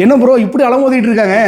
என்ன ப்ரோ இப்படி அலமோதிட்டு இருக்காங்க?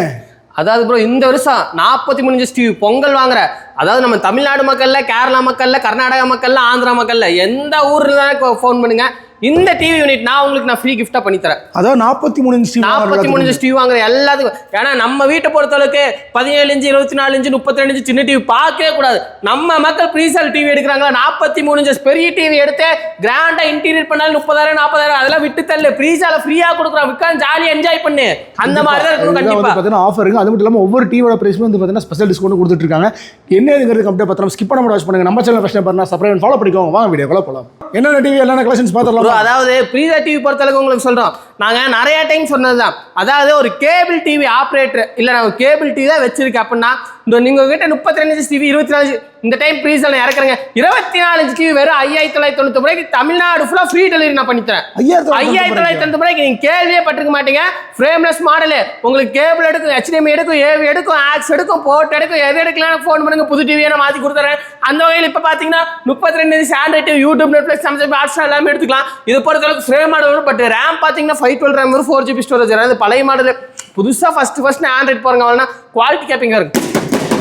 அதாவது ப்ரோ இந்த வருஷம் நாற்பத்தி மூணு இன்ச் டிவி பொங்கல் வாங்குற அதாவது நம்ம தமிழ்நாடு மக்கள்ல கேரளா மக்கள்ல கர்நாடகா மக்கள்ல ஆந்திரா மக்கள்ல எந்த ஊர்ல ஃபோன் பண்ணுங்க. இந்த டிவி யூனிட் நான் உங்களுக்கு நான் ஃப்ரீ கிஃப்டா பண்ணி தரேன் அதாவது நாற்பத்தி மூணு இன்ச் நாற்பத்தி மூணு இன்ச் டிவி வாங்குற எல்லாத்துக்கும். ஏன்னா நம்ம வீட்டை பொறுத்தளவுக்கு பதினேழு இன்ச்சு இருபத்தி நாலு இன்ச்சு முப்பத்தி ரெண்டு இன்ச்சு சின்ன டிவி பார்க்கவே கூடாது. நம்ம மக்கள் ப்ரீசல் டிவி எடுக்கிறாங்களா? நாற்பத்தி மூணு இன்ச்சஸ் பெரிய டிவி எடுத்து கிராண்டா இன்டீரியர் பண்ணாலும் முப்பதாயிரம் நாற்பதாயிரம் அதெல்லாம் விட்டு தள்ளு. ப்ரீசால ஃப்ரீயா கொடுக்குறோம் விற்காந்து ஜாலியா என்ஜாய் பண்ணு. அந்த மாதிரி தான் இருக்கணும் வந்து கண்டிப்பா. பார்த்தீங்கன்னா ஆஃபருங்க அது மட்டும் இல்லாமல் ஒவ்வொரு டிவியோட பிரைஸ்மே வந்து பார்த்தீங்கன்னா ஸ்பெஷல் டிஸ்கவுண்ட் கொடுத்துட்டு இருக்காங்க. என்ன இதுங்கிறது கம்ப்ளீட் பார்த்தா ஸ்கிப் பண்ண வாட்ச் பண்ணுங்க. நம்ம சேனல் ஃபஸ்ட் பண்ணா சப்ஸ்கிரைப் ஃபாலோ பண்ணிக்கோங்க. வாங்க வீடியோ போகலாம் என்னென்ன டிவி என்னென்ன கலெக்ஷன்ஸ் ப்ரோ பார்த்துடலாம்? அதாவது பிரீதா டிவி பொறுத்தளவுக்கு உங்களுக்கு சொல்றோம். நாங்க நிறைய டைம் சொன்னதுதான். அதாவது ஒரு கேபிள் டிவி ஆப்ரேட்டர் இல்ல நாங்கள் கேபிள் டிவி தான் வச்சிருக்கேன் அப்படின்னா இந்த நீங்க கிட்ட முப்பத்தி ரெண்டு இன்ச் டிவி இருபத்தி நாலு இந்த டைம் ப்ரீசல் இறக்குறேங்க. இருபத்தி நாலு இன்ச் டிவி வெறும் ஐயாயிரத்தி தொள்ளாயிரத்தி தொண்ணூத்தி ரூபாய்க்கு தமிழ்நாடு ஃபுல்லா ஃப்ரீ டெலிவரி நான் பண்ணித்தரேன் ஐயாயிரத்தி ஐயாயிரத்தி தொள்ளாயிரத்தி தொண்ணூத்தி ரூபாய்க்கு நீங்க கேள்வியே பட்டிருக்க மாட்டீங்க. ஃப்ரேம்லெஸ் மாடலு உங்களுக்கு கேபிள் எடுக்கும் HDMI எடுக்கும் ஏவி எடுக்கும் ஆக்ஸ் எடுக்கும் போர்ட் எடுக்கும் எது எடுக்கலாம் ஃபோன் பண்ணுங்க புது டிவியை நான் மாத்தி கொடுத்துறேன். அந்த வகையில் இப்போ பார்த்தீங்கன்னா முப்பத்தி ரெண்டு inch Android YouTube Netflix Samsung Hotstar எல்லாமே எடுத்துக்கலாம். இது பொறுத்தளவுக்கு ஃப்ரேம் மாடல் வரும் பட் ரேம் பார்த்தீங்கன்னா ஃபைவ் டுவெல் ரேம் வரும் ஃபோர் ஜிபி ஸ்டோரேஜ் அது பழைய மாடல் புதுசாக ஃபர்ஸ்ட் ஃபர்ஸ்ட் ஆண்ட்ராய்ட் போறவங்க வரனா குவாலிட்டி கேப்பிங்க இருக்கு.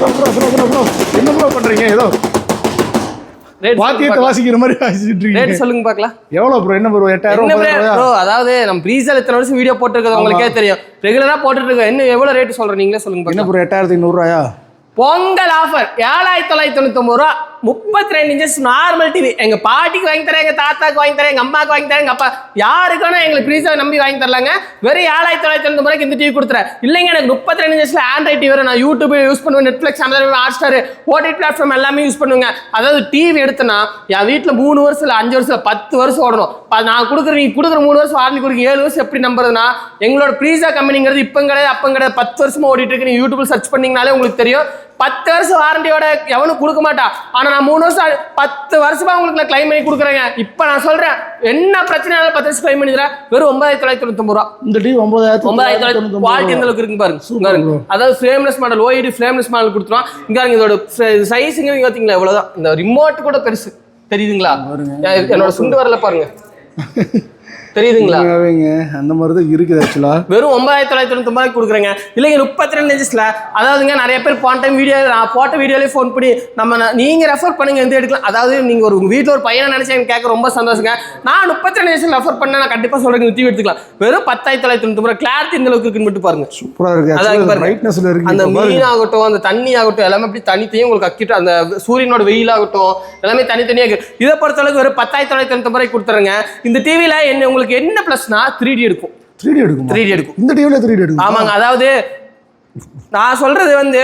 Bro bro bro bro bro என்ன ப்ரோ பண்றீங்க? ஏதோ ரேட் வாத்தியத்தை வாசிக்கிற மாதிரி வாசிச்சுட்டு இருக்கீங்க. சொல்லுங்க பார்க்கலாம். எவ்வளோ ப்ரோ என்ன ப்ரோ எட்டாயிரம் ப்ரோ அதாவது நம்ம ப்ரீசல் இத்தனை வருஷம் வீடியோ போட்டுருக்கிறது உங்களுக்கே தெரியும். ரெகுலரா போட்டுட்டு இருக்கோம் என்ன எவ்வளவு ரேட் சொல்றேன் நீங்களே சொல்லுங்க என்ன. ப்ரோ எட்டாயிரத்தி ஐநூறுரூவாயா பொங்கல் ஆஃபர் ஏழாயிரத்தி தொள்ளாயிரத்தி தொண்ணூத்தொம்பது ரூபா. முப்பத்தி ரெண்டு இன்ச்சஸ் நார்மல் டிவி எங்க பாட்டிக்கு வாங்கி தரேன் எங்க தாத்தாக்கு வாங்கி தரேன் எங்க அம்மாக்கு வாங்கி தரேன் எங்க அப்பா யாருக்கான எங்களுக்கு ப்ரீஸாக நம்பி வாங்கி தரலாங்க. வெறும் ஏழாயிரத்தி தொள்ளாயிரத்தி தொண்ணூறு ரூபாய்க்கு இந்த டிவி கொடுத்துறேன். இல்லைங்க எனக்கு முப்பத்தி ரெண்டு இன்ச்சஸ்ல ஆண்ட்ராய்ட் டிவி வரும் நான் யூடியூப் யூஸ் பண்ணுவேன் Netflix Amazon Hotstar OTT platform எல்லாமே யூஸ் பண்ணுவேங்க. அதாவது டிவி எடுத்தனா என் வீட்டில் மூணு வருஷம் இல்லை அஞ்சு வருஷம் பத்து வருஷம் ஓடணும். நான் கொடுக்குற நீ கொடுக்குற மூணு வருஷம் வாரண்டி கொடுக்க ஏழு வருஷம் எப்படி நம்புறதுனா எங்களோட ப்ரீஸா கம்பெனிங்கிறது இப்போ கிடையாது அப்போ கிடையாது. பத்து வருஷமா ஓடிட்டு இருக்கு. நீங்க யூடியூப்ல சர்ச் பண்ணிங்கனாலே உங்களுக்கு தெரியும். பத்து வருஷம் வாரண்டியோட எவனும் கொடுக்க மாட்டான் ஆனா நான் மூணு வருஷம் பத்து வருஷமா உங்களுக்கு நான் கிளைம் பண்ணி கொடுக்குறேங்க. இப்போ நான் சொல்றேன் என்ன பிரச்சனையாலும் பத்து வருஷம் கிளைம் பண்ணி தரேன் வெறும் ஒன்பதாயிரத்தி தொள்ளாயிரத்தி தொண்ணூத்தொம்பது ரூபா. இந்த டிவி ஒன்பதாயிரத்தி ஒன்பதாயிரத்தி தொள்ளாயிரத்தி குவாலிட்டி எந்த அளவுக்கு இருக்கு பாருங்க. அதாவது frameless model OLED frameless model கொடுத்துருவோம் இங்க இதோட சைஸுங்க நீங்க பாத்தீங்களா இவ்வளவுதான். இந்த ரிமோட் கூட பெருசு. தெரியுதுங்களா? என்னோட சுண்டு வரல பாருங்க. தெரியுதுங்களா? உண்மையாவேங்க அந்த மாதிரி தான் இருக்குது ஆக்சுவலாக வெறும் ஒன்பதாயிரத்தி தொள்ளாயிரத்தி தொண்ணூத்தி ரூபாய்க்கு கொடுக்குறேங்க. இல்லைங்க முப்பத்தி ரெண்டு இன்ச்சஸ்ல அதாவதுங்க நிறைய பேர் போன டைம் வீடியோ நான் போட்ட வீடியோலேயே ஃபோன் பண்ணி நம்ம ந- நீங்க ரெஃபர் பண்ணுங்க எந்த எடுக்கலாம் அதாவது நீங்க ஒரு வீட்டில் ஒரு பையனை நினைச்சு எனக்கு கேட்க ரொம்ப சந்தோஷங்க. நான் முப்பத்தி ரெண்டு ரெஃபர் பண்ண நான் கண்டிப்பா சொல்றேன் இந்த டிவி எடுத்துக்கலாம். வெறும் பத்தாயிரத்தி தொள்ளாயிரத்தி தொண்ணூத்தி ரூபாய் கிளாரிட்டி இந்த அளவுக்கு இருக்குன்னு மட்டும் பாருங்க. சூப்பராக இருக்குது. பிரைட்னஸில் அந்த இருக்குது. மீன் ஆகட்டும் அந்த தண்ணி ஆகட்டும் எல்லாமே அப்படி தனித்தனியும் உங்களுக்கு அக்கிட்டு அந்த சூரியனோட வெயில் ஆகட்டும் எல்லாமே தனித்தனியாக இருக்கு. இதை பொறுத்தளவுக்கு ஒரு பத்தாயிரத்தி தொள்ளாயிரத்தி தொண்ணூத்தி ரூபாய்க்கு கொடுத்துருங்க இந்த டிவியில என்ன உங்களுக்கு என்ன பிளஸ்னா த்ரீ டி எடுக்கும். 3D எடுக்குமா? த்ரீ டி எடுக்கும். இந்த டிவியில் த்ரீ டி எடுக்கும்? ஆமாங்க அதாவது நான் சொல்றது வந்து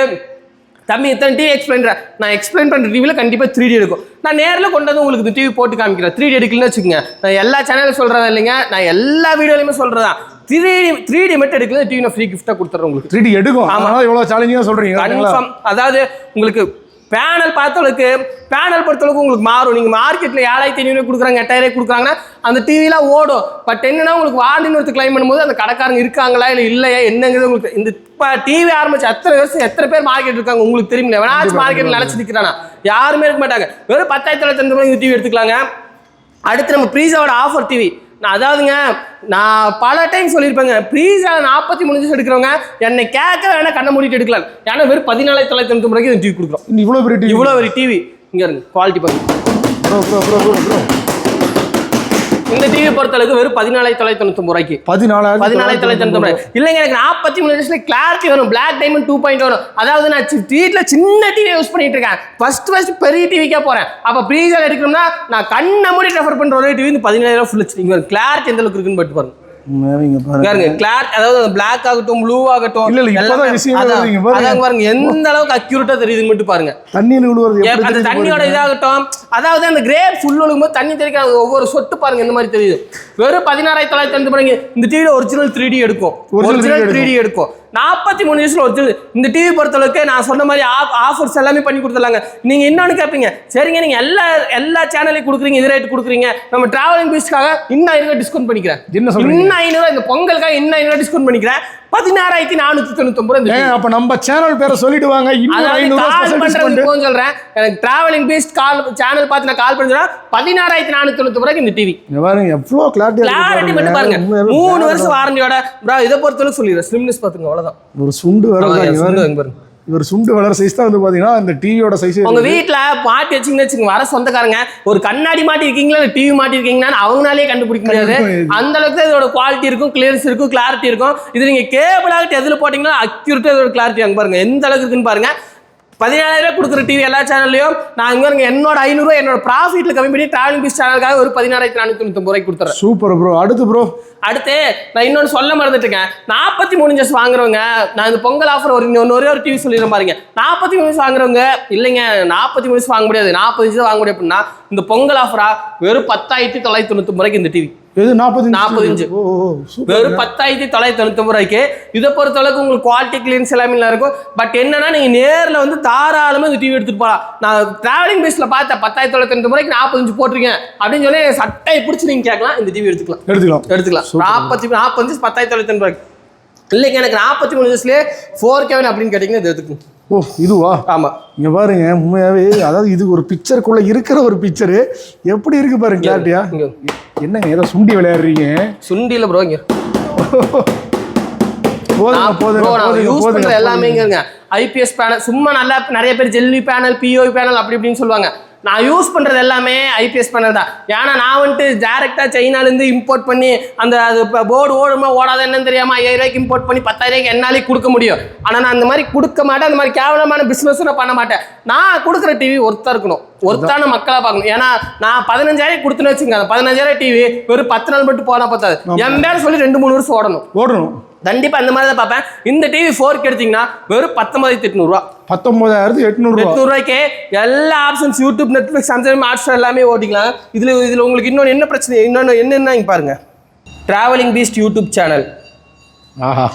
தம்பி இத்தனை டிவி எக்ஸ்பிளைன் நான் எக்ஸ்பிளைன் பண்ற டிவியில் கண்டிப்பாக த்ரீ டி எடுக்கும். நான் நேரில் கொண்டு வந்து உங்களுக்கு இந்த டிவி போட்டு காமிக்கிறேன். த்ரீ டி எடுக்கலன்னு வச்சுக்கோங்க. நான் எல்லா சேனலும் சொல்றதா இல்லைங்க? நான் எல்லா வீடியோலையுமே சொல்றதா. த்ரீ டி த்ரீ டி மட்டும் எடுக்கல டிவி நான் ஃப்ரீ கிஃப்டாக கொடுத்துட்றேன் உங்களுக்கு. த்ரீ டி எடுக்கும். ஆனால் இவ்வளோ சேலஞ்சிங்காக சொல்கிறீங்க அதாவது உங்களுக்கு பேனல் பார்த்தவளுக்கு பேனல் பொறுத்தளவுக்கு உங்களுக்கு மாறும். நீங்கள் மார்க்கெட்டில் ஏழாயிரத்தி ஐநூறு கொடுக்குறாங்க எட்டாயிரம் கொடுக்குறாங்கன்னா அந்த டிவிலாம் ஓடும். பட் என்னன்னா உங்களுக்கு வாரண்டின்னு ஒருத்தர் கிளைம் பண்ணும்போது அந்த கடைக்காரங்க இருக்காங்களா இல்லை இல்லையா என்னங்கிறது உங்களுக்கு இந்த இப்போ டிவி ஆரம்பிச்சு எத்தனை வருஷம் எத்தனை பேர் மார்க்கெட் இருக்காங்க உங்களுக்கு தெரியுமில்ல? வேணாச்சும் மார்க்கெட்டில் நிலச்சி நிற்கிறானா யாருமே இருக்க மாட்டாங்க. வெறும் பத்தாயிரத்தி தொள்ளாயிரத்தி இந்த டிவி எடுத்துக்கலாங்க. அடுத்து நம்ம ப்ரீஸாவோட ஆஃபர் டிவி நான் அதாவதுங்க நான் பல டைம் சொல்லியிருப்பேங்க. ப்ரீஸா நாற்பத்தி மூணு நிமிஷம் எடுக்கிறவங்க என்னை கேட்க வேணா கண்ணை மூடிட்டு எடுக்கலாம். ஏன்னா வெறும் பதினாலாயிரத்தி தொள்ளாயிரத்தி தொண்ணூத்தி ரூபாய்க்கு டிவி கொடுக்குறோம். இவ்வளோ பெரிய டிவி இவ்வளோ ஒரு டிவி இங்க இருங்க குவாலிட்டி பாருங்க bro bro bro bro bro இந்த டிவி பொறுத்தளவுக்கு வெறும் பதினாலாயிரத்தி தொள்ளாயிரத்தி தொண்ணூத்தி ரூபாய்க்கு. பதினாலாயிரத்தி பதினாலாயிரத்தி தொள்ளாயிரத்தி தொண்ணூத்தி இல்லைங்க எனக்கு நாற்பத்தி மூணு நிமிஷத்துல கிளாரிட்டி வரும் பிளாக் டைமண்ட் டூ பாயிண்ட் வரும் அதாவது நான் வீட்ல சின்ன டிவி யூஸ் பண்ணிட்டு இருக்கேன். ஃபர்ஸ்ட் ஃபர்ஸ்ட் பெரிய டிவிக்கே போறேன். அப்ப ப்ரீசர் எடுக்கணும்னா நான் கண்ணை மூடி ரெஃபர் பண்ற ஒரே டிவி பதினாயிரம் ஃபுல் இங்க கிளாரிட்டி எந்த அளவுக்கு இருக்குன்னு பட்டு பாருங்க. பாருங்க. கிளார் அதாவது பிளாக் ஆகட்டும் ப்ளூ ஆகட்டும் இல்ல, இப்பதான் விஷயமே பாருங்க. எந்த அளவுக்கு அக்யூரேட்டா தெரியுதுன்னு மட்டும் பாருங்க. தண்ணியில் அந்த தண்ணியோட. இதாகட்டும் அதாவது அந்த கிரேப் ஃபுல் ஒழுங்கும்போது தண்ணி தெளிக்க ஒவ்வொரு சொட்டு பாருங்க இந்த மாதிரி தெரியுது. வெறும் பதினாறாயிரத்தி தொள்ளாயிரத்தி ரெண்டு பாருங்க இந்த டிவியில் ஒரிஜினல் த்ரீ டி எடுக்கும். ஒரிஜினல் 3D த்ரீ டி எடுக்கும். நாற்பத்தி மூணு நிமிஷம் ஒரிஜினல் இந்த டிவி பொறுத்தளவுக்கு நான் சொன்ன மாதிரி ஆஃபர்ஸ் எல்லாமே பண்ணி கொடுத்துலாங்க நீங்க இன்னொன்னு கேட்பீங்க சரிங்க நீங்க எல்லா எல்லா சேனலையும் கொடுக்குறீங்க இது ரேட் கொடுக்குறீங்க. நம்ம டிராவலிங் பீஸ்க்காக இன்னும் ஐநூறு டிஸ்கவுண்ட் பண்ணிக்கிறேன். என்ன? இன்னும் ஐநூறு இந்த பொங்கலுக்காக இன்னும் ஐநூறு டிஸ்கவுண்ட் பண்ணிக்கிறேன். பதினாறாயிரத்தி நானூத்தி தொண்ணூத்தி அப்ப நம்ம சேனல் பேரை சொல்லிடுவாங்க. இன்னும் சொல்றேன். எனக்கு டிராவலிங் பேஸ்ட் கால் சேனல் பார்த்து நான் கால் பண்ணுறேன் பதினாறாயிரத்தி நானூத்தி தொண்ணூத்தி இந்த டிவி பாருங்க எவ்வளவு கிளாரிட்டி கிளாரிட்டி மட்டும் பாருங்க. மூணு வருஷம் வாரண்டியோட இதை பொறுத்தவரை சொல்லிடுறேன். ஸ்லிம்னஸ் பார்த்துங்க அவ்வளவுதான். ஒரு சுண்டு வர பாருங்க. இவர் சுண்டு வளர சைஸ் தான் வந்து பாத்தீங்கன்னா இந்த டிவியோட சைஸ் உங்க வீட்ல மாட்டி வச்சீங்கன்னு வச்சுங்க வர சொந்தக்காரங்க ஒரு கண்ணாடி மாட்டி இருக்கீங்களா இல்ல டிவி மாட்டி இருக்கீங்கன்னா அவங்களாலே கண்டுபிடிக்க முடியாது. அந்த அளவுக்கு இதோட குவாலிட்டி இருக்கும் கிளியர்ஸ் இருக்கும் கிளாரிட்டி இருக்கும். இது நீங்க கேபிள் ஆகிட்டு எதுல போட்டீங்கன்னா அக்யூரேட்டா இதோட கிளாரிட்டி அங்க பாருங்க. எந்த அளவுக்கு இருக்குன்னு பாருங்க. பதினாயிரம் ரூபாய் கொடுக்குற டிவி எல்லா சேனல்லையும் நான் இங்க பாருங்க என்னோட ஐநூறுரூவா என்னோட ப்ராஃபிட்ல கம்மி பண்ணி டிராவலிங் பீஸ் சேனலுக்காக ஒரு பதினாறாயிரத்தி நானூத்தி தொண்ணூத்தி ரூபாய்க்கு கொடுத்துறேன். சூப்பர் ப்ரோ அடுத்து ப்ரோ அடுத்து நான் இன்னொன்று சொல்ல மறந்துட்டுங்க. நாற்பத்தி மூணு இன்ச்சஸ் வாங்குறவங்க நான் இந்த பொங்கல் ஆஃபர் ஒரு இன்னொன்று ஒரே ஒரு டிவி சொல்லிடுறேன் பாருங்க. நாற்பத்தி மூணு வாங்குறவங்க இல்லைங்க நாற்பத்தி மூணு வாங்க முடியாது. நாற்பது இன்ச் தான் வாங்க முடியும் அப்படின்னா இந்த பொங்கல் ஆஃபரா வெறும் பத்தாயிரத்தி தொள்ளாயிரத்தி தொண்ணூத்தி ரூபாய்க்கு இந்த டிவி எது நாற்பது 40 இன்ச்சு. வெறும் பத்தாயிரத்தி தொள்ளாயிரத்தி தொண்ணூத்தி ரூபாய்க்கு. இதை பொறுத்தளவுக்கு உங்களுக்கு குவாலிட்டி கிளியன்ஸ் எல்லாமே நல்லா இருக்கும். பட் என்னன்னா நீங்க நேர்ல வந்து தாராளமா இந்த டிவி எடுத்துட்டு போகலாம் நான் டிராவலிங் பேஸ்ல பார்த்தேன் பத்தாயிரத்தி தொள்ளாயிரத்தி தொண்ணூத்தி ரூபாய்க்கு நாற்பது இன்ச்சு போட்டிருக்கேன். அப்படின்னு சொல்லி சட்டையை பிடிச்சி நீங்க கேட்கலாம். இந்த டிவி எடுத்துக்கலாம். எடுத்துக்கலாம். எடுத்துக்கலாம். நாற்பத்தி நாற்பத்தஞ்சு பத்தாயிரத்தி தொள்ளாயிரத்தி ரூபாய்க்கு. இல்லைங்க எனக்கு நாற்பத்தி மூணு வயசுலேயே ஃபோர் கேவன் அப்படின்னு கேட்டிங்கன்னா இது எடுத்துக்கணும் ஓ இதுவா? ஆமாம் இங்க பாருங்க உண்மையாவே அதாவது இது ஒரு பிக்சருக்குள்ள இருக்கிற ஒரு பிக்சரு எப்படி இருக்கு பாருங்க கிளாரிட்டியா என்னங்க ஏதோ சுண்டி விளையாடுறீங்க? சுண்டியில் ப்ரோ இங்க. போதுங்க போதுங்க எல்லாமே ஐபிஎஸ் பேனல் சும்மா நல்லா நிறைய பேர் ஜெல்லி பேனல் பிஓ பேனல் அப்படி இப்படின்னு சொல்லுவாங்க. நான் யூஸ் பண்ணுறது எல்லாமே ஐபிஎஸ் பேனல் தான் ஏன்னா நான் வந்துட்டு டேரெக்டாக சைனாலேருந்து இம்போர்ட் பண்ணி அந்த அது போர்டு ஓடுமா ஓடாத என்னன்னு தெரியாமல் ஐயாயிரம் ரூபாய்க்கு இம்போர்ட் பண்ணி பத்தாயிரம் என்னாலே கொடுக்க முடியும். ஆனால் நான் அந்த மாதிரி கொடுக்க மாட்டேன். அந்த மாதிரி கேவலமான பிஸ்னஸும் நான் பண்ண மாட்டேன். நான் கொடுக்குற டிவி ஒருத்தா இருக்கணும். ஒருத்தான மக்களாக பார்க்கணும். ஏன்னா நான் பதினஞ்சாயிரம் கொடுத்துன்னு வச்சுங்க அந்த பதினஞ்சாயிரம் டிவி வெறும் பத்து நாள் மட்டும் போனால் பத்தாது என் பேர் சொல்லி ரெண்டு மூணு வருஷம் ஓடணும். ஓடணும். கண்டிப்பா அந்த மாதிரி தான் பார்ப்பேன். இந்த டிவி ஃபோர்க்கு எடுத்தீங்கன்னா வெறும் பத்தொன்பதாயிரத்தி எட்நூறுவா. பத்தொன்பதாயிரத்து எட்நூறு எட்நூறுவாய்க்கு எல்லா options YouTube Netflix Amazon Hotstar எல்லாமே ஓட்டிக்கலாம். இதுல இதுல உங்களுக்கு இன்னொன்று என்ன பிரச்சனை இன்னொன்று என்னென்ன இங்க பாருங்க. டிராவலிங் பீஸ்ட் யூடியூப் சேனல் ஆஹா.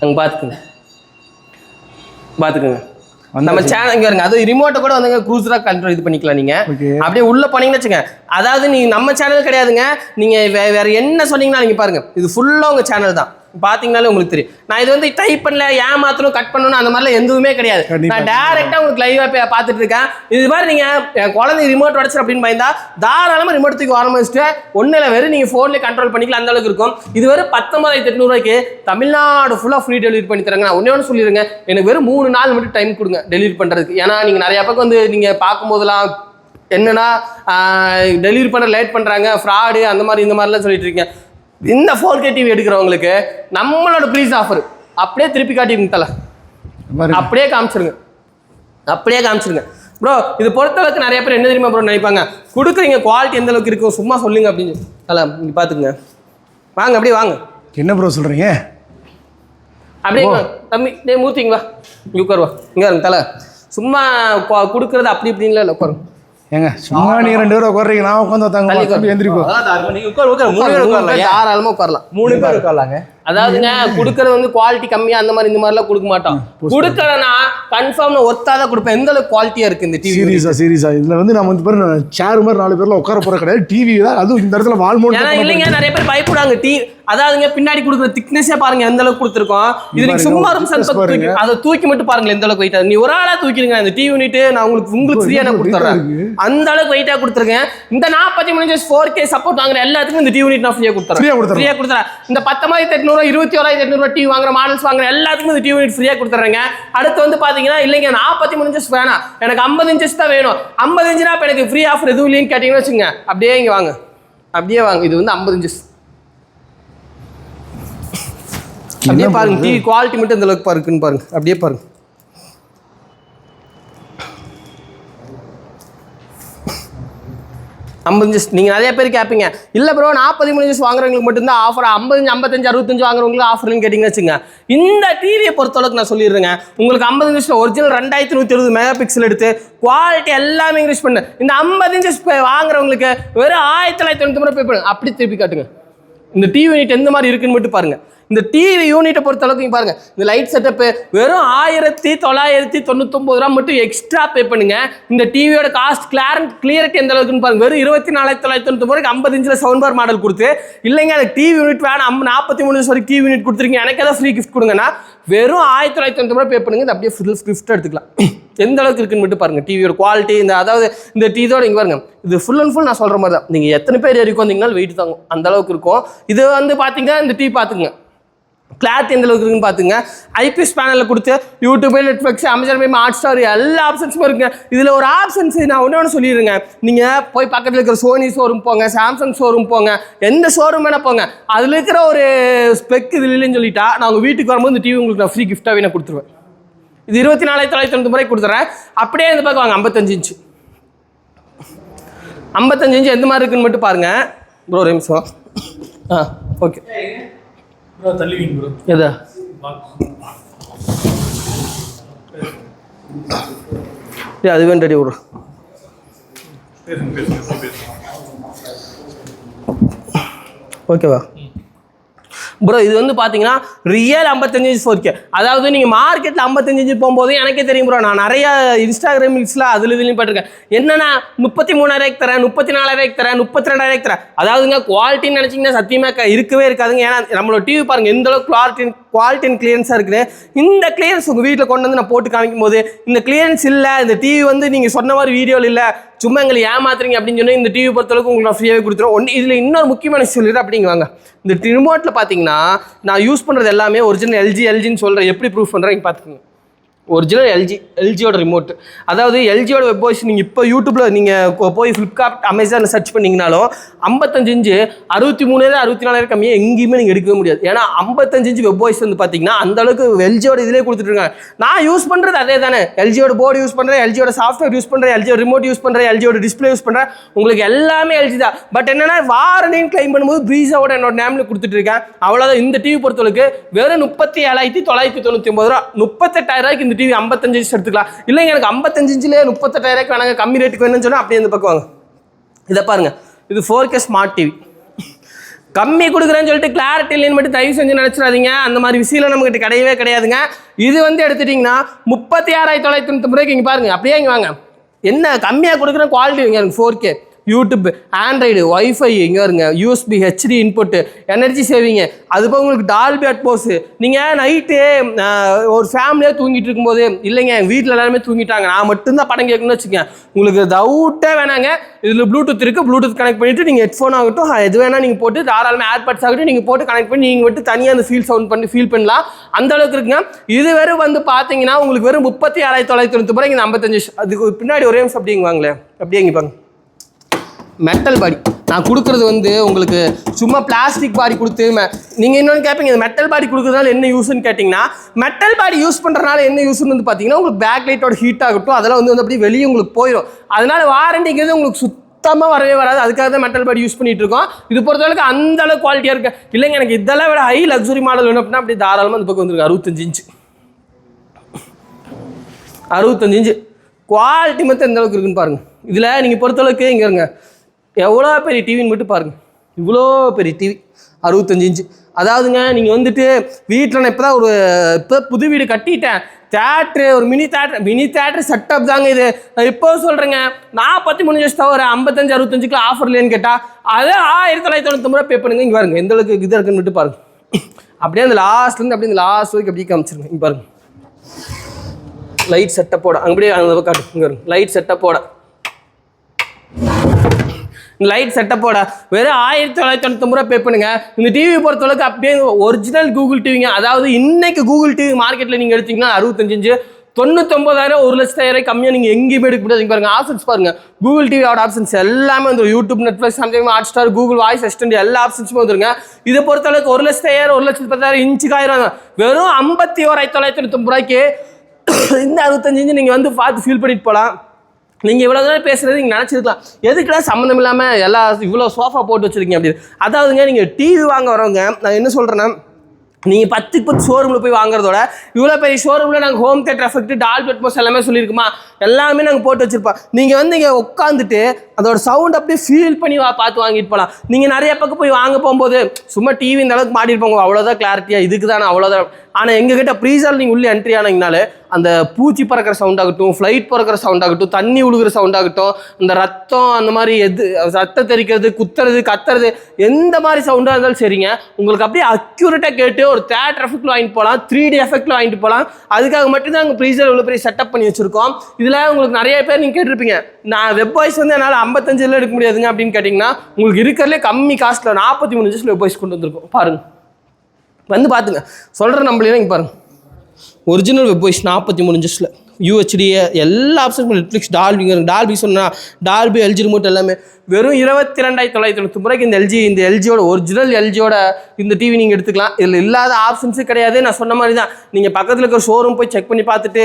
அங்க பார்த்துக்குங்க பார்த்துக்குங்க. நம்ம சேனல் இங்க வருங்க அது ரிமோட்டை கூட வந்துங்க க்ரூசரா கண்ட்ரோல் இது பண்ணிக்கலாம் நீங்க. Okay. அப்படியே உள்ள போனீங்கன்னு வச்சுங்க அதாவது நீங்க நம்ம சேனல் கிடையாதுங்க. நீங்க வே- வேற என்ன சொன்னீங்கன்னா நீங்க பாருங்க. இது ஃபுல்லா உங்க சேனல் தான். பாத்தீங்கனாலே உங்களுக்கு தெரியும். நான் இது வந்து டைப் பண்ணல ஏமாத்தணும் கட் பண்ணணும் அந்த மாதிரிலாம் எதுவுமே கிடையாது. நான் டேரெக்டாக உங்களுக்கு லைவாக பார்த்துட்டு இருக்கேன். இது மாதிரி நீங்கள் என் குழந்தை ரிமோட் உடச்சு அப்படின்னு பயந்தா தாராளமாக ரிமோட் தூக்கி ஆரம்பிச்சுட்டு ஒன்றும் இல்லை வெறும் நீங்கள் ஃபோன்லேயே கண்ட்ரோல் பண்ணிக்கலாம் அந்த அளவுக்கு இருக்கும். இது வெறும் பத்தொன்பதாயிரத்தி எட்நூறுவாய்க்கு தமிழ்நாடு ஃபுல்லாக ஃப்ரீ டெலிவரி பண்ணி தராங்க. நான் ஒன்றே ஒன்று சொல்லிடுங்க எனக்கு வெறும் மூணு நாள் மட்டும் டைம் கொடுங்க டெலிவரி பண்ணுறதுக்கு ஏன்னா நீங்கள் நிறைய பக்கம் வந்து நீங்கள் பார்க்கும்போதெல்லாம் என்னன்னா டெலிவரி பண்ண லேட் பண்ணுறாங்க ஃப்ராடு அந்த மாதிரி இந்த மாதிரிலாம் சொல்லிட்டு இருக்கீங்க. இந்த ஃபோர் கே டிவி எடுக்கிறவங்களுக்கு நம்மளோட ப்ளீஸ் ஆஃபர் அப்படியே திருப்பி காட்டிடுங்க தலை. அப்படியே காமிச்சிருங்க. அப்படியே காமிச்சிருங்க. ப்ரோ இது பொறுத்தளவுக்கு நிறைய பேர் என்ன தெரியுமா ப்ரோ நினைப்பாங்க? கொடுக்குறீங்க குவாலிட்டி எந்த அளவுக்கு இருக்கும் சும்மா சொல்லுங்க அப்படின்னு. தல இங்க பாத்துக்குங்க. வாங்க அப்படியே வாங்க. என்ன ப்ரோ சொல்றீங்க? அப்படியே. தம்பி டேய் மூர்த்திங்க வா. இங்க உட்காரு வா. இங்க இருங்க தலை. சும்மா கொடுக்கறது அப்படி இப்படின்லாம் இல்லை உட்காருங்க. ஏங்க சும்மா நீங்க ரெண்டு பேரும் உட்கார்றீங்க நான் உட்காந்து தள்ளி தாங்க உட்காரு. தம்பி எந்திரிப்போ. நீங்க உட்கார் உட்கார். மூணு பேர் மூணு உட்காரலாம். மூணு பேர் உட்காரலாங்க. அதாவதுங்க கொடுக்கறது வந்து குவாலிட்டி கம்மியா அந்த மாதிரி இந்த மாதிரிலாம் கொடுக்க மாட்டோம். கொடுக்கறனா கன்ஃபார்ம் ஒர்த்தா கொடுப்பேன். எந்த அளவுக்கு குவாலிட்டியா இருக்கு இந்த டிவி சீரியஸா சீரியஸா. இதுல வந்து நம்ம வந்து பாரு சேர் மாதிரி நாலு பேர்ல உட்கார போற கிடையாது. டிவி தான் அதுவும் இந்த இடத்துல வால் மோட் இல்லைங்க நிறைய பேர் பயப்படுவாங்க டீ அதாவதுங்க பின்னாடி கொடுக்குற திக்னஸே பாருங்க எந்த அளவுக்கு கொடுத்துருக்கோம். இது நீங்க சும்மா. அதை தூக்கி மட்டும் பாருங்க எந்த அளவுக்கு வெயிட்டா நீ ஒரு ஆளா தூக்கிடுங்க இந்த டிவி யூனிட் நான் உங்களுக்கு உங்களுக்கு ஃப்ரீயா நான் கொடுத்துறேன். அந்த அளவுக்கு வெயிட்டா கொடுத்துருக்கேன். இந்த நாற்பத்தி மூணு ஃபோர் கே சப்போர்ட் வாங்குற எல்லாத்துக்கும் இந்த டிவி யூனிட் நான் ஃப்ரீயா கொடுத்துறேன். Free-ஆ கொடுத்துறேன். ஃப்ரீயா கொடுத்துறேன். இந்த பத்தொன்பதாயிரத்தி எட்நூறு இருபத்தி ஓராயிரத்தி எட்நூறு டிவி வாங்குற மாடல்ஸ் வாங்குற எல்லாத்துக்கும் இந்த டிவி யூனிட் ஃப்ரீயா கொடுத்துறேங்க. அடுத்து வந்து பாத்தீங்கன்னா இல்லைங்க நாற்பத்தி மூணு இன்ச்சஸ் வேணாம். எனக்கு ஐம்பது இன்ச்சஸ் தான் வேணும். ஐம்பது இன்ச்சுனா இப்போ எனக்கு ஃப்ரீ ஆஃபர் எதுவும் இல்லைன்னு கேட்டீங்கன்னு வச்சுங்க அப்படியே இங்க வாங்க. அப்படியே வாங்க. இது வந்து ஐம்பது இன்ச்சஸ் அப்படியே பாருங்க டிவி குவாலிட்டி மட்டும் இந்த அளவுக்கு பாருக்குன்னு பாருங்க. அப்படியே பாருங்க. ஐம்பது இன்ச்சஸ் நீங்கள் நிறைய பேர் கேட்பீங்க இல்லை ப்ரோ நாற்பது மூணு இன்ச்சஸ் வாங்குறவங்களுக்கு மட்டும்தான் ஆஃபர் ஐம்பது ஐம்பத்தஞ்சு அறுபத்தஞ்சு வாங்குறவங்களுக்கு ஆஃபர்னு கேட்டிங்கன்னு வச்சுங்க இந்த டிவியை பொறுத்தளவுக்கு நான் சொல்லிடுறேங்க. உங்களுக்கு ஐம்பது இன்ச்சஸ் ஒரிஜினல் ரெண்டாயிரத்தி நூற்றி இருபது மெகா பிக்சல் எடுத்து குவாலிட்டி எல்லாமே இன்க்ரீஸ் பண்ணு. இந்த ஐம்பது இன்ச்சஸ் வாங்குறவங்களுக்கு வெறும் ஆயிரத்தி தொள்ளாயிரத்தி தொண்ணூற்றி பே பண்ணுங்க அப்படி திருப்பி காட்டுங்க. இந்த டிவி யூனிட் எந்த மாதிரி இருக்குன்னு மட்டும் பாருங்க. இந்த டிவி யூனிட்டை பொறுத்த அளவுக்கு பாருங்க. இந்த லைட் செட்டப்பு வெறும் ஆயிரத்தி தொள்ளாயிரத்தி தொண்ணூத்தொம்பது ரூபா மட்டும் எக்ஸ்ட்ரா பே பண்ணுங்க. இந்த டிவியோட காஸ்ட் கிளாரண்ட் கிளியரிட்டி எந்த அளவுக்குன்னு பாருங்க. வெறும் இருபத்தி நாலாயிரத்தி தொள்ளாயிரத்தி தொண்ணூத்தொம்பது ரூபாய்க்கு ஐம்பது இன்ச்சில் சவுண்ட் பார் மாடல் கொடுத்து இல்லைங்க எனக்கு டிவி யூனிட் வேணும் நாற்பத்தி மூணு வரைக்கும் டிவி யூனிட் கொடுத்துருக்கீங்க. எனக்கு ஏதாவது ஃப்ரீ கிஃப்ட் கொடுங்கன்னா வெறும் ஆயிரத்தி தொள்ளாயிரத்தி தொண்ணூறு ரூபாய் பே பண்ணுங்க. இது அப்படியே ஃபுல் கிஃப்ட் எடுத்துக்கலாம். எந்த அளவுக்கு இருக்குன்னு மட்டும் பாருங்க. டிவியோட குவாலிட்டி இந்த அதாவது இந்த இதோட இங்க பாருங்க. இது ஃபுல் அண்ட் ஃபுல் நான் சொல்ற மாதிரி தான். நீங்க எத்தனை பேர் ஏறிக்கு வந்தீங்கனாலும் வெயிட் தாங்கும். அந்த அளவுக்கு இருக்கும். இது வந்து பாத்தீங்கன்னா இந்த டிவி பாத்துங்க கிளாரிட்டி எந்த அளவுக்கு இருக்குன்னு பார்த்துங்க ஐபிஎஸ் பேனலில் கொடுத்து YouTube Netflix Amazon Prime Hotstar எல்லா ஆப்ஷன்ஸும் இருக்குங்க இதில் ஒரு ஆப்ஷன்ஸ் நான் ஒன்று ஒன்று சொல்லிடுங்க நீங்கள் போய் பக்கத்தில் இருக்கிற சோனி ஷோரூம் போங்க சாம்சங் ஷோரூம் போங்க எந்த ஷோரூம் வேணால் போங்க. அதில் இருக்கிற ஒரு ஸ்பெக் இது இல்லைன்னு சொல்லிட்டா நான் உங்கள் வீட்டுக்கு வரும்போது இந்த டிவி உங்களுக்கு நான் ஃப்ரீ கிஃப்ட்டாகவே நான் கொடுத்துருவேன். இது இருபத்தி நாலாயிரத்தி தொள்ளாயிரத்தி தொண்ணூறு முறை கொடுத்துறேன். அப்படியே இந்த பக்கம் வாங்க ஐம்பத்தஞ்சு இன்ச்சு ஐம்பத்தஞ்சு இன்ச்சு எந்த மாதிரி இருக்குன்னு மட்டும் பாருங்க. ப்ரோ ஒரு நிமிஷம். ஆ ஓகே. ப்ரோ தள்ளிவிங்க ப்ரோ எதா? டேய் அது வேண்டடி விட்றோம் ஓகேவா? ப்ரோ இது வந்து பார்த்தீங்கன்னா ரியல் ஐம்பத்தஞ்சு இன்ச் ஃபோர் கே அதாவது நீங்கள் மார்க்கெட்டில் ஐம்பத்தஞ்சு இன்ச் போகும்போது எனக்கே தெரியும் ப்ரோ நான் நிறைய இன்ஸ்டாகிராம் ரீல்ஸில் அதில் இதுலையும் பட்டிருக்கேன். என்னன்னா முப்பத்தி மூணாயிரம் தரேன் முப்பத்தி நாலாயிரூவாய்க்கு தரேன் முப்பத்தி ரெண்டாயிரம் தரேன். அதாவதுங்க குவாலிட்டின்னு நினச்சிங்கன்னா சத்தியமாக இருக்கவே இருக்காதுங்க. ஏன்னா நம்மளோட டிவி பாருங்கள் எந்த அளவுக்கு குவாலிட்டி குவாலிட்டி அண்ட் கிளியரன்ஸாக இருக்குது. இந்த கிளியரன்ஸ் உங்கள் வீட்டில் கொண்டு வந்து நான் போட்டு காமிக்கும் போது இந்த கிளியரன்ஸ் இல்லை இந்த டிவி வந்து நீங்கள் சொன்ன மாதிரி வீடியோவில் இல்லை சும்மா எங்களை ஏமாத்துறீங்க அப்படின்னு சொன்னால் இந்த டிவி பொறுத்தளவுக்கு உங்களுக்கு நான் ஃப்ரீயாகவே கொடுத்துருவோம் ஒன்று இதில் இன்னொரு முக்கியமான சொல்லிடுறேன். அப்படிங்குவாங்க இந்த ரிமோட்டில் பார்த்தீங்கன்னா நான் யூஸ் பண்ணுறது எல்லாமே ஒரிஜினல் எல்ஜி எல்ஜின்னு சொல்கிறேன் எப்படி ப்ரூஃப் பண்ணுறேன் பார்த்துக்கோங்க ஒரிஜினல் எல்ஜி எல்ஜியோட ரிமோட் அதாவது எல்ஜியோட வெப் வாய்ஸ் நீங்கள் இப்போ யூடியூப்பில் நீங்கள் போய் ஃப்ளிப்கார்ட் அமேசானில் சர்ச் பண்ணிங்கனாலும் ஐம்பத்தஞ்சு இன்ச்சு அறுபத்தி மூணாயிரம் அறுபத்தி நாலாயிரம் கம்மியாக எங்கேயுமே நீங்கள் எடுக்கவே முடியாது. ஏன்னா ஐம்பத்தஞ்சு இன்ச்சு வெப் வாய்ஸ் வந்து பார்த்தீங்கன்னா அந்த அளவுக்கு எல்ஜியோட இதிலே கொடுத்துட்ருக்காங்க நான் யூஸ் பண்ணுறது அதே தானே எல்ஜியோட போர்டு யூஸ் பண்ணுறேன் எல்ஜியோட சாஃப்ட்வேர் யூஸ் பண்ணுறேன் எல்ஜியோட ரிமோட் யூஸ் பண்ணுறேன் எல்ஜியோட டிஸ்பிளே யூஸ் பண்ணுறேன் உங்களுக்கு எல்லாமே எல்ஜி தான். பட் என்னென்னா வாரணின்னு கிளைம் பண்ணும்போது ப்ரீஸாவோட என்னோட நேமில் கொடுத்துட்ருக்கேன் அவ்வளோதான் இந்த டிவி பொறுத்தளவுக்கு வெறும் முப்பத்தி ஏழாயிரத்தி தொள்ளாயிரத்தி தொண்ணூற்றி ஒம்பது ரூபா. முப்பத்தெட்டாயிரம் ரூபாய்க்கு இந்த டிவி ஐம்பத்தஞ்சு இன்ச் எடுத்துக்கலாம். இல்லைங்க எனக்கு ஐம்பத்தஞ்சு இன்ச்சிலே முப்பத்தெட்டாயிரம் வேணாங்க கம்மி ரேட்டுக்கு வேணும்னு சொன்னால் அப்படியே வந்து பக்கம் வாங்க இதை பாருங்க இது ஃபோர் கே ஸ்மார்ட் டிவி கம்மி கொடுக்குறேன்னு சொல்லிட்டு கிளாரிட்டி இல்லைன்னு மட்டும் தயவு செஞ்சு நினச்சிடாதீங்க. அந்த மாதிரி விஷயம் நம்மகிட்ட கிடையவே கிடையாதுங்க. இது வந்து எடுத்துட்டிங்கன்னா முப்பத்தி ஆறாயிரத்தி தொள்ளாயிரத்தி தொண்ணூற்றி ரூபாய்க்கு இங்கே பாருங்க அப்படியே இங்கே வாங்க. என்ன கம்மியாக கொடுக்குற குவாலிட்டி இங்கே four K YouTube Android WiFi இங்கே வருங்க. USB HD input energy saving அது போக உங்களுக்கு டால்பி அட்போஸு நீங்கள் நைட்டு ஒரு ஃபேமிலியாக தூங்கிட்டு இருக்கும்போது இல்லைங்க எங்கள் வீட்டில் எல்லாருமே தூங்கிட்டாங்க. நான் மட்டும்தான் படம் கேட்கணும்னு வச்சுக்கேன் உங்களுக்கு டவுட்டே வேணாங்க. இதில் ப்ளூடூத் இருக்குது ப்ளூடூத் கனெக்ட் பண்ணிவிட்டு நீங்கள் ஹெட்ஃபோன் ஆகட்டும் எது வேணால் நீங்கள் போட்டு தாராளமாக ஏர்பட்ஸ் ஆகட்டும் நீங்கள் போட்டு கனெக்ட் பண்ணி நீங்கள் மட்டும் தனியாக அந்த ஃபீல் சவுண்ட் பண்ணி ஃபீல் பண்ணலாம். அந்த அளவுக்கு இருக்குங்க. இது வெறும் வந்து பார்த்தீங்கன்னா உங்களுக்கு வெறும் முப்பத்தி ஆறாயிரத்தி தொள்ளாயிரத்தி தொண்ணூற்றி ரூபாய் இங்கே ஐம்பத்தஞ்சு அதுக்கு பின்னாடி ஒரே நிமிஷம் அப்படிங்குவாங்களே அப்படியே மெட்டல் பாடி நான் கொடுக்குறது வந்து உங்களுக்கு சும்மா பிளாஸ்டிக் பாடி கொடுத்து நீங்கள் இன்னொன்று கேட்பீங்க இந்த மெட்டல் பாடி கொடுக்குறதுனால என்ன யூஸ்னு கேட்டிங்கன்னா மெட்டல் பாடி யூஸ் பண்ணுறதுனால என்ன யூஸ்னு வந்து பார்த்தீங்கன்னா உங்களுக்கு பேக் லைட்டோட ஹீட் ஆகட்டும் அதெல்லாம் வந்து வந்து அப்படியே வெளியே உங்களுக்கு போயிடும் அதனால வாரண்டிங்கிறது உங்களுக்கு சுத்தமாக வரவே வராது. அதுக்காக தான் மெட்டல் பாடி யூஸ் பண்ணிட்டு இருக்கோம். இது பொறுத்தளவுக்கு அந்த அளவுக்கு குவாலிட்டியாக இருக்கு. இல்லைங்க எனக்கு இதெல்லாம் விட ஹை லக்ஸுரி மாடல் வேணும் அப்படின்னா அப்படி தாராளமாக அந்த பக்கம் வந்துருக்கு. அறுபத்தஞ்சு இன்ச்சு அறுபத்தஞ்சு இன்ச்சு குவாலிட்டி மட்டும் எந்த அளவுக்கு இருக்குன்னு பாருங்க. இதில் நீங்கள் பொறுத்தளவுக்கு இங்கே இருங்க. எவ்வளோ பெரிய டிவின்னு மட்டும் பாருங்கள் இவ்வளோ பெரிய டிவி அறுபத்தஞ்சு இன்ச்சு அதாவதுங்க நீங்கள் வந்துட்டு வீட்டில் நான் இப்போ தான் ஒரு இப்போ புது வீடு கட்டிட்டேன். தேட்ரு ஒரு mini theatre mini theatre setup தாங்க இது. நான் இப்போ சொல்கிறேங்க நாற்பத்தி மூணு லட்சம் தவிர ஐம்பத்தஞ்சு அறுபத்தஞ்சுக்கு ஆஃபர் இல்லைன்னு கேட்டால் அதே ஆயிரத்தி தொள்ளாயிரத்தி தொண்ணூத்தொம்பது ரூபா பே பண்ணுங்க இங்கே பாருங்க. எந்த அளவுக்கு இது இருக்குன்னு மட்டும் பாருங்க. அப்படியே அந்த லாஸ்ட்லேருந்து அப்படியே இந்த லாஸ்ட் வரைக்கும் அப்படியே காமிச்சிருங்க. இங்கே பாருங்க. லைட் செட்டப்போட அப்படியே அந்த காட்டு இங்கே வருங்க லைட் செட்டப்போட லைட் செட்டப்போட வெறும் ஆயிரத்தி தொள்ளாயிரத்தி தொண்ணூத்தொம்பது ரூபா பே பண்ணுங்க. இந்த டிவி பொறுத்தளவுக்கு அப்படியே ஒரிஜினல் கூகுள் டிவிங்க அதாவது இன்னைக்கு கூகுள் டிவி மார்க்கெட்டில் நீங்கள் எடுத்தீங்கன்னா அறுபத்தஞ்சு இன்ச்சு. தொண்ணூத்தொம்பதாயிரம் ஒரு லட்சத்தாயிரம் கம்மியாக நீங்கள் எங்கேயுமே எடுக்க முடியாது. பாருங்க ஆப்ஷன்ஸ் பாருங்க. கூகுள் டிவியோட ஆப்ஷன்ஸ் எல்லாமே வந்து YouTube Netflix Samsung Hotstar Google voice assistant எல்லா ஆப்ஷன்ஸுமே வந்துருங்க. பொறுத்த பொறுத்தளவுக்கு ஒரு லட்சத்தாயிரம் ஒரு லட்சத்து பத்தாயிரம் இன்ச்சுக்கு ஆயிரம். வெறும் ஐம்பத்தி ஓராயிரத்தி தொள்ளாயிரத்தி தொண்ணூத்தொம்பது ரூபாய்க்கு இந்த அறுபத்தஞ்சு நீங்கள் வந்து பார்த்து ஃபீல் பண்ணிட்டு போகலாம் நீங்கள் இவ்வளோ தூரம் பேசுறது நீங்கள் நினச்சிருக்கலாம். எதுக்குலாம் சம்மந்தம் இல்லாமல் எல்லா இவ்வளோ சோஃபா போட்டு வச்சுருக்கீங்க அப்படின்னு. அதாவதுங்க நீங்கள் டிவி வாங்க வரவங்க நான் என்ன சொல்கிறேன்னா நீங்கள் பத்துக்கு பத்து ஷோரூமில் போய் வாங்குறதோட இவ்வளோ பெரிய ஷோரூமில் நாங்கள் home theatre effect Dolby Atmos எல்லாமே சொல்லியிருக்குமா? எல்லாமே நாங்கள் போட்டு வச்சுருப்போம். நீங்கள் வந்து இங்கே உட்காந்துட்டு அதோட சவுண்ட் அப்படியே ஃபீல் பண்ணி வா பார்த்து வாங்கிட்டு போகலாம் நீங்கள் நிறைய பக்கம் போய் வாங்க போகும்போது சும்மா டிவி இந்த அளவுக்கு மாட்டிட்டு போங்க அவ்வளோதான் கிளாரிட்டியாக இதுக்கு தானே அவ்வளோதான் ஆனால் எங்ககிட்ட ப்ரீசர் நீங்கள் உள்ளே என்ட்ரி ஆனீங்கனாலே அந்த பூச்சி பறக்கிற சவுண்ட் ஆகட்டும் ஃப்ளைட் பறக்கிற சவுண்ட் ஆகட்டும் தண்ணி உழுகிற சவுண்ட் ஆகட்டும் இந்த ரத்தம் அந்த மாதிரி எது ரத்தம் தெரிக்கிறது குத்துறது கத்துறது எந்த மாதிரி சவுண்டாக இருந்தாலும் சரிங்க. உங்களுக்கு அப்படியே அக்யூரேட்டாக கேட்டு ஒரு தேட்டர் எஃபெக்டில் வாங்கிட்டு போகலாம் த்ரீ டி எஃபெக்டில் வாங்கிட்டு போகலாம் அதுக்காக மட்டும்தான் அங்கே ப்ரீசர் இவ்வளோ பெரிய செட்டப் பண்ணி வச்சுருக்கோம். இதில் உங்களுக்கு நிறைய பேர் நீங்கள் கேட்டிருப்பீங்க. நான் வெப் வாய்ஸ் வந்து என்னால் ஐம்பத்தஞ்சில் எடுக்க முடியாதுங்க அப்படின்னு கேட்டிங்கன்னா உங்களுக்கு இருக்கிறதுலே கம்மி காஸ்ட்டில் நாற்பத்தி மூணு இன்ச்சஸில் வெப் வாய்ஸ் கொண்டு வந்திருக்கோம். பாருங்க. வந்து பார்த்துங்க சொல்கிற நம்மளே நீங்கள் பாருங்க. ஒரிஜினல் வெப் வாய்ஸ் நாற்பத்தி மூணு இன்ச்சஸில் யூஹெச்டிஏ எல்லா ஆப்ஷனும் நெட்ஃப்ளிக்ஸ் டால்பி டால்பி சொன்னால் டால்பி எல்ஜி ரிமோட் எல்லாமே. வெறும் இருபத்தி ரெண்டாயிரத்தி தொள்ளாயிரத்தி தொண்ணூற்றி ரூபாய்க்கு இந்த எல்ஜி இந்த எல்ஜியோட ஒரிஜினல் எல்ஜியோட இந்த டிவி நீங்கள் எடுத்துக்கலாம். இதில் இல்லாத ஆப்ஷன்ஸும் கிடையாது. நான் சொன்ன மாதிரி தான் நீங்கள் பக்கத்தில் இருக்கிற ஷோரூம் போய் செக் பண்ணி பார்த்துட்டு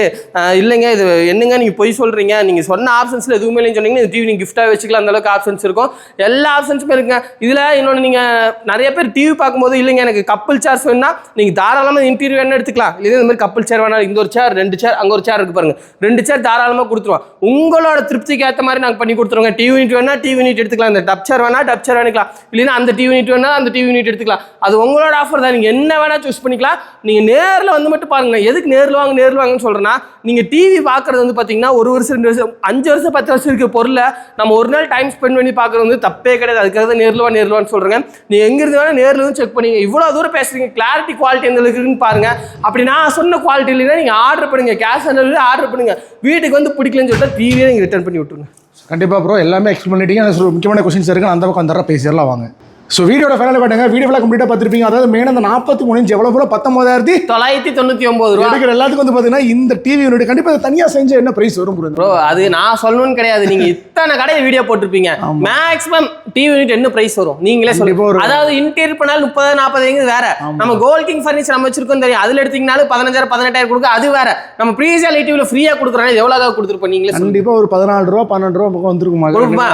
இல்லைங்க இது என்னங்க நீங்கள் பொய் சொல்கிறீங்க நீங்கள் சொன்ன ஆப்ஷன்ஸில் எதுவுமே இல்லைன்னு சொன்னீங்கன்னா இந்த டிவி நீங்கள் கிஃப்ட்டாக வச்சுக்கலாம். அந்த அளவுக்கு ஆப்ஷன்ஸ் இருக்கும். எல்லா ஆப்ஷன்ஸுமே இருக்குங்க. இதில் இன்னொன்று நீங்கள் நிறைய பேர் டிவி பார்க்கும்போது இல்லைங்க எனக்கு கப்பல் சேர்ஸ் வேணுன்னா நீங்கள் தாராளமாக இன்டீரியர் வேணால் எடுத்துக்கலாம். இல்லை இந்த மாதிரி கப்பல் சேர் வேணால் இந்த ஒரு சேர் ரெண்டு சேர் அங்கே ஒரு சேர் இருக்கு பாருங்க. ரெண்டு சேர் தாராளமாக கொடுத்துருவோம். உங்களோட திருப்திக்கு ஏற்ற மாதிரி நாங்கள் பண்ணி கொடுத்துருவோங்க. டிவி யூனிட் வேணா டிவி யூனிட் எடுத்துக்கலாம். இந்த டப் சேர் வேணா டப் சேர் வேணிக்கலாம் இல்லைன்னா அந்த டிவி யூனிட் வேணா அந்த டிவி யூனிட் எடுத்துக்கலாம். அது உங்களோட ஆஃபர் தான். நீங்கள் என்ன வேணா சூஸ் பண்ணிக்கலாம். நீங்கள் நேரில் வந்து மட்டும் பாருங்க எதுக்கு நேரில் வாங்க நேரில் வாங்கன்னு சொல்கிறேன்னா நீங்கள் டிவி பார்க்குறது வந்து பார்த்தீங்கன்னா ஒரு வருஷம் ரெண்டு வருஷம் அஞ்சு வருஷம் பத்து வருஷம் இருக்க பொருளை நம்ம ஒரு நாள் டைம் ஸ்பெண்ட் பண்ணி பார்க்குறது வந்து தப்பே கிடையாது. அதுக்காக தான் நேரில் வா நேரில் வான்னு சொல்கிறேன் நீங்கள் எங்கேருந்து வேணால் நேரில் வந்து செக் பண்ணிங்க இவ்வளோ தூரம் பேசுறீங்க. கிளாரிட்டி குவாலிட்டி எந்த அளவுக்கு இருக்குன்னு பாருங்கள் அப்படி நான் சொன்ன குவாலிட்டி இல்லைன்னா நீங்கள் ஆர்டர் பண்ணுங்கள் கேஷ் ஆன் டெலிவரி ஆர்டர் பண்ணுங்க. வீட்டுக்கு வந்து பிடிக்கலன்னு சொல்லிட்டு டிவியே நீங்கள் ரிட்டர்ன் பண்ணி விட்டுருங்க. கண்டிப்பாக ப்ரோ எல்லாமே எக்ஸ்பிளைன் பண்ணிட்டீங்க. முக்கியமான கொஸ்டின்ஸ் இருக்குது அந்த பக்கம் வந்துடுற பேசிடலாம் வாங்க. ஸோ வீடியோட ஃபைனல் பாட்டுங்க வீடியோ ஃபுல்லாக கம்ப்ளீட்டாக பார்த்துருப்பீங்க. அதாவது மெயின் அந்த நாற்பத்தி மூணு இன்ச் எவ்வளோ போல பத்தொம்பதாயிரத்தி தொள்ளாயிரத்தி தொண்ணூற்றி ஒம்பது ரூபா. எடுக்கிற எல்லாத்துக்கும் வந்து பார்த்தீங்கன்னா இந்த டிவி யூனிட் கண்டிப்பாக தனியாக செஞ்சு என்ன ப்ரைஸ் வரும் ப்ரோ அது நான் சொல்லணும்னு கிடையாது. நீங்க இத்தனை கடை வீடியோ போட்டிருப்பீங்க. மேக்ஸிமம் டிவி யூனிட் என்ன பிரைஸ் வரும்? நீங்களே சொல்லுங்க. அதாவது இன்டீரியர் பண்ணாலும் முப்பது நாற்பது வேற. நம்ம கோல்ட் கிங் ஃபர்னிச்சர் நம்ம வச்சிருக்கோம் தெரியும். அதுல எடுத்தீங்கனாலும் பதினஞ்சாயிரம் பதினெட்டாயிரம் கொடுக்க அது வேற. நம்ம ப்ரீசியல் டிவில ஃப்ரீயா கொடுக்குறோம் எவ்வளவு கொடுத்துருப்போம் நீங்களே கண்டிப்பாக ஒரு பதினாலு ரூபா பன்னெண்டு ரூபா பக்கம் வந்துருக்குமா? கொடுப்பா.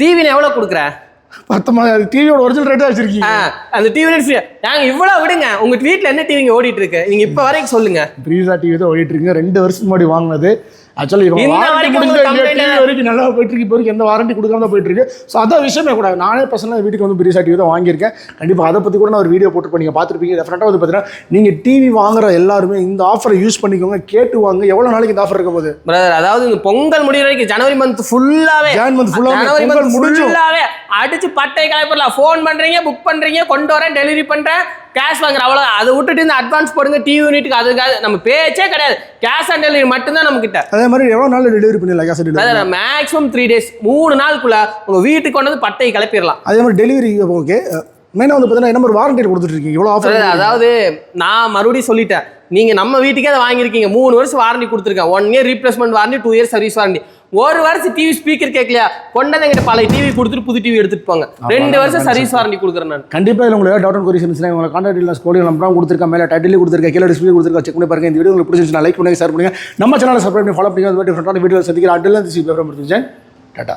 டிவில எவ்வளவு பத்தொம்பது டிவியோட ஒரிஜினல் ரேட்டாக வச்சிருக்கீங்க. அந்த டிவி ஃப்ரீயா நாங்க இவ்வளவு விடுங்க. உங்க வீட்ல என்ன டிவிங்க ஓடிட்டு இருக்கு? நீங்க இப்ப வரைக்கும் சொல்லுங்க. ப்ரீசா டிவி தான் ஓடிட்டு இருக்கு. ரெண்டு வருஷத்துக்கு முன்னாடி வாங்கினது. ஆக்சுவலி வரைக்கும் நல்லா போயிட்டு இருக்கு. இப்போ எந்த வாரண்டி கொடுக்காம தான் போயிட்டு இருக்கு. ஸோ அதான் விஷயமே கூட நானே பர்சனலாக வீட்டுக்கு வந்து ப்ரீசா டிவி தான் வாங்கியிருக்கேன். கண்டிப்பாக அதை பற்றி கூட நான் ஒரு வீடியோ போட்டு நீங்கள் பார்த்துருப்பீங்க. டெஃபினட்டாக வந்து பார்த்தீங்கன்னா நீங்கள் டிவி வாங்குற எல்லாருமே இந்த ஆஃபரை யூஸ் பண்ணிக்கோங்க. கேட்டு வாங்க. எவ்வளோ நாளைக்கு இந்த ஆஃபர் இருக்க போகுது? பிரதர் அதாவது இந்த பொங்கல் முடிகிற வரைக்கும் ஜனவரி மந்த் ஆவே, ஜனவரி பொங்கல் மந்த். ஃபுல்லாவே அடிச்சு பட்டை காயப்படலாம் ஃபோன் பண்றீங்க புக் பண்றீங்க கொண்டு வரேன் டெலிவரி பண்றேன். கேஷ் வாங்குற அவ்வளோ அதை விட்டுட்டு இந்த அட்வான்ஸ் போடுங்க டிவி யூனிட்டுக்கு அதுக்காக நம்ம பேச்சே கிடையாது. கேஷ் ஆன் டெலிவரி மட்டும்தான் நம்ம கிட்ட அதே மாதிரி எவ்வளோ நாள் டெலிவரி பண்ணிடலாம் கேஸ் டெலிவரி அதாவது மேக்ஸிமம் த்ரீ டேஸ் மூணு நாளுக்குள்ள உங்க வீட்டுக்கு கொண்டு வந்து பட்டை கிளப்பிடலாம். அதே மாதிரி டெலிவரி ஓகே மெயினாக வந்து பார்த்தீங்கன்னா என்ன மாதிரி வாரண்டி கொடுத்துட்டு இருக்கீங்க? இவ்வளோ ஆஃபர் அதாவது- நான் மறுபடியும் சொல்லிட்டேன். நீங்க நம்ம வீட்டுக்கே அதை வாங்கியிருக்கீங்க. மூணு வருஷம் வாரண்டி கொடுத்துருக்கேன். One year replacement warranty two years service warranty ஒரு வருஷம் டிவி ஸ்பீக்கர் கேட்கலையா கொண்டாந்து எங்கிட்ட பழைய டிவி கொடுத்துட்டு புது டிவி எடுத்துட்டு போங்க. ரெண்டு வருஷம் சர்வீஸ் வாரண்டி கொடுக்குறேன் நான். கண்டிப்பாக இல்லை உங்களுக்கு டவுட் அண்ட் கொரிஸ் இருந்துச்சுன்னா உங்களை கான்டாக்ட் இல்லை ஸ்கோடி நம்பரும் கொடுத்துருக்கேன் மேலே டைட்டில் கொடுத்துருக்கேன் கீழே டிஸ்பிளே கொடுத்துருக்கேன் செக் பண்ணி பாருங்க. இந்த வீடியோ உங்களுக்கு பிடிச்சிருந்துச்சுன்னா லைக் பண்ணுங்க ஷேர் பண்ணுங்க. நம்ம சேனலை சப்ஸ்கிரைப் பண்ணி ஃபாலோ பண்ணுங்க அது மாதிரி டிஃப்ரெண்டான வீடியோ சந்திக்கிற அட்டில் சி பேப்பர் டாட்டா